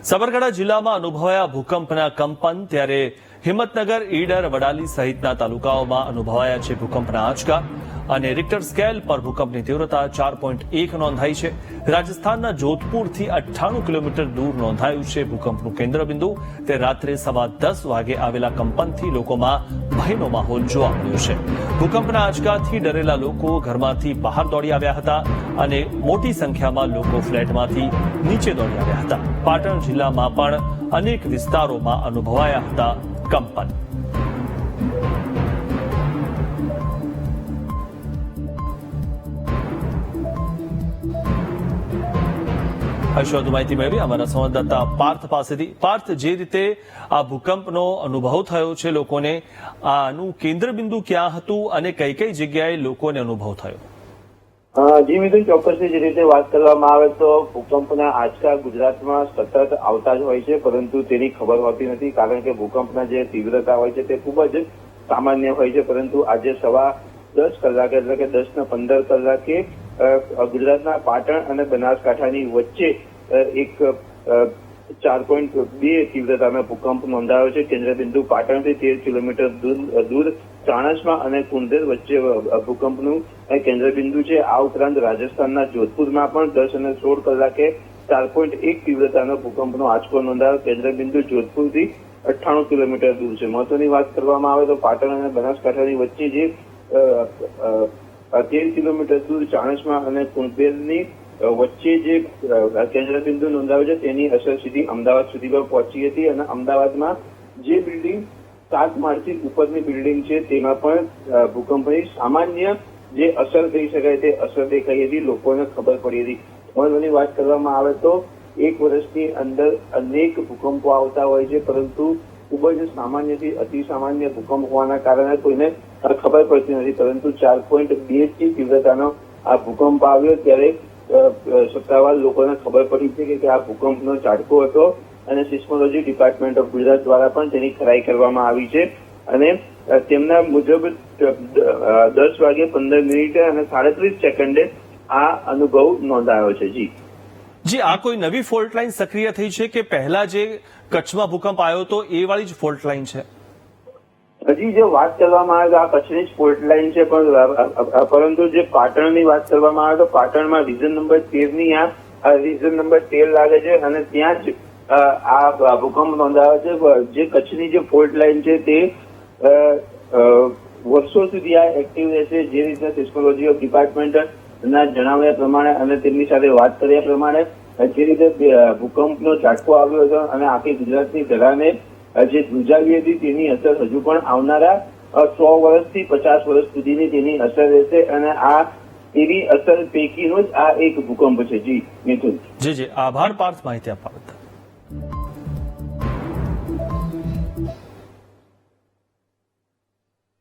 સાબરકાંઠા જિલ્લામાં અનુભવાયા ભૂકંપના કંપન ત્યારે હિંમતનગર, ઈડર, વડાલી સહિતના તાલુકાઓમાં અનુભવાયા છે ભૂકંપના આંચકા અને રિક્ટર સ્કેલ પર ભૂકંપની તીવ્રતા ચાર પોઈન્ટ એક નોંધાઈ છે. રાજસ્થાનના જોધપુરથી અઠ્ઠાણું કિલોમીટર દૂર નોંધાયું છે ભૂકંપનું કેન્દ્રબિંદુ. તે રાત્રે સવા દસ વાગે આવેલા કંપનથી લોકોમાં ભયનો માહોલ જોવા મળ્યો છે. ભૂકંપના આંચકાથી ડરેલા લોકો ઘરમાંથી બહાર દોડી આવ્યા હતા અને મોટી સંખ્યામાં લોકો ફ્લેટમાંથી નીચે દોડી આવ્યા હતા. પાટણ જિલ્લામાં પણ અનેક વિસ્તારોમાં અનુભવાયા હતા કંપન હશે માહિતી મેળવી અમારા સંવાદદાતા પાર્થ પાસેથી. પાર્થ, જે રીતે આ ભૂકંપનો અનુભવ થયો છે, લોકોને આનું કેન્દ્રબિંદુ ક્યાં હતું અને કઈ કઈ જગ્યાએ લોકોને અનુભવ થયો? જી મિથુન ચોક્કસની જે રીતે વાત કરવામાં આવે તો ભૂકંપના આંચકા ગુજરાતમાં સતત આવતા જ હોય છે, પરંતુ તેની ખબર હોતી નથી, કારણ કે ભૂકંપના જે તીવ્રતા હોય છે તે ખૂબ જ સામાન્ય હોય છે, પરંતુ આજે સવા દસ કલાકે એટલે કે દસ ને પંદર કલાકે ગુજરાતના પાટણ અને બનાસકાંઠાની વચ્ચે એક ચાર પોઈન્ટ બે તીવ્રતાનો ભૂકંપ નોંધાયો છે. કેન્દ્રબિંદુ પાટણથી તેર કિલોમીટર દૂર ચાણસમા અને કુંદેર વચ્ચે ભૂકંપનું કેન્દ્રબિંદુ છે. આ ઉપરાંત રાજસ્થાનના જોધપુરમાં પણ દસ અને સોળ કલાકે ચાર પોઈન્ટ એક તીવ્રતાનો ભૂકંપનો આંચકો નોંધાયો. કેન્દ્રબિંદુ જોધપુરથી અઠ્ઠાણું કિલોમીટર દૂર છે. મહત્વની વાત કરવામાં આવે તો પાટણ અને બનાસકાંઠાની વચ્ચે જે તેર કિલોમીટર દૂર ચાણસમા અને કુંદેરની વચ્ચે જે કેન્દ્રબિંદુ નોંધાયો છે, તેની અસર સીધી અમદાવાદ સુધી પણ પહોંચી હતી અને અમદાવાદમાં જે બિલ્ડિંગ સાત માળથી ઉપરની બિલ્ડિંગ છે, તેમાં પણ ભૂકંપની સામાન્ય જે અસર કહી શકાય તે અસર દેખાઈ હતી, લોકોને ખબર પડી હતી. મહત્વની વાત કરવામાં આવે તો એક વર્ષની અંદર અનેક ભૂકંપો આવતા હોય છે, પરંતુ ખૂબ જ સામાન્યથી અતિ સામાન્ય ભૂકંપ હોવાના કારણે કોઈને ખબર પડતી નથી. પરંતુ ચાર પોઈન્ટ બેથી તીવ્રતાનો આ ભૂકંપ આવ્યો ત્યારે સત્તાવાર લોકોને ખબર પડી છે કે આ ભૂકંપનો ઝાટકો હતો. અને સિસ્મોલોજી ડિપાર્ટમેન્ટ ઓફ ગુજરાત દ્વારા પણ તેની ખરાઈ કરવામાં આવી છે. અને તેમના મુજબ દસ વાગે પંદર મિનિટે અને સાડત્રીસ સેકન્ડે આ અનુભવ નોંધાયો છે. જી. જી આ કોઈ નવી ફોલ્ટ લાઇન સક્રિય થઈ છે કે પહેલા જે કચ્છમાં ભૂકંપ આવ્યો હતો એ વાળી જ ફોલ્ટ લાઇન છે? હજી જે વાત કરવામાં આવે તો આ કચ્છની જ ફોલ્ટ લાઈન છે પણ પરંતુ જે પાટણની વાત કરવામાં આવે તો પાટણમાં રિઝન નંબર તેરની આ રિઝન નંબર તેર લાગે છે અને ત્યાં જ આ ભૂકંપ નોંધાયો છે જે કચ્છની જે ફોલ્ટ લાઈન છે તે વર્ષો સુધી આ એક્ટિવ રહેશે જે રીતે સિસ્મોલોજી ઓફ ડિપાર્ટમેન્ટ ના જણાવ્યા પ્રમાણે અને તેમની સાથે વાત કર્યા પ્રમાણે જે રીતે ભૂકંપનો ઝાટકો આવ્યો હતો અને આખી ગુજરાતની ધરાને જે ધ્રુજાવી હતી તેની અસર હજુ પણ આવનારા સો વર્ષથી પચાસ વર્ષ સુધીની તેની અસર રહેશે અને આ એવી અસર પૈકીનો જ આ એક ભૂકંપ છે. જી, મિથુન. જી જી. આભાર, પાર્થ માહિતી આપવા you